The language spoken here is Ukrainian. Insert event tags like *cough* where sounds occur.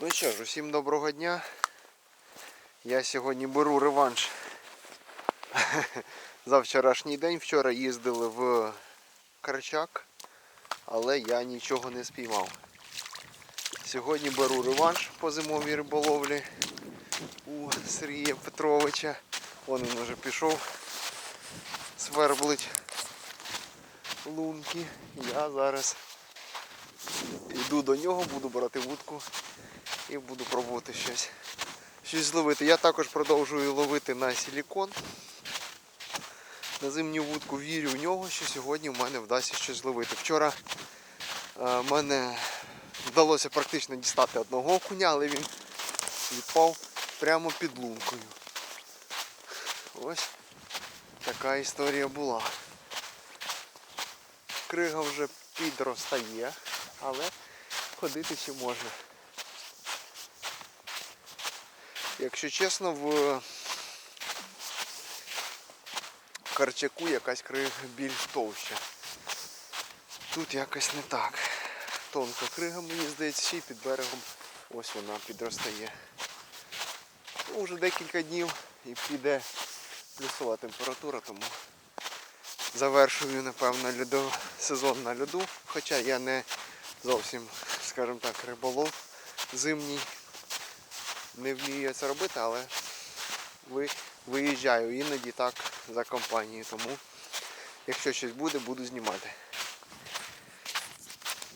Ну що ж, усім доброго дня. Я сьогодні беру реванш *laughs* за вчорашній день. Вчора їздили в Карчак, але я нічого не спіймав. Сьогодні беру реванш по зимовій риболовлі у Сергія Петровича. Вон він вже пішов сверблить лунки. Я зараз йду до нього, буду брати вудку і буду пробувати щось, щось зловити. Я також продовжую ловити на силікон. На зимню вудку вірю в нього, що сьогодні в мене вдасться щось зловити. Вчора е, мене вдалося практично дістати одного окуня, але він відпав прямо під лункою. Ось така історія була. Крига вже підростає, але ходити ще можна. Якщо чесно, в Карчаку якась крига більш товща. Тут якось не так. Тонка крига, мені здається, ще й під берегом ось вона підростає. Ну, вже декілька днів і піде плюсова температура, тому завершую, напевно, льодо, сезон на льоду. Хоча я не зовсім, скажімо так, риболов зимній. Не вмію це робити, але ви, виїжджаю іноді так за компанією. Тому якщо щось буде, буду знімати.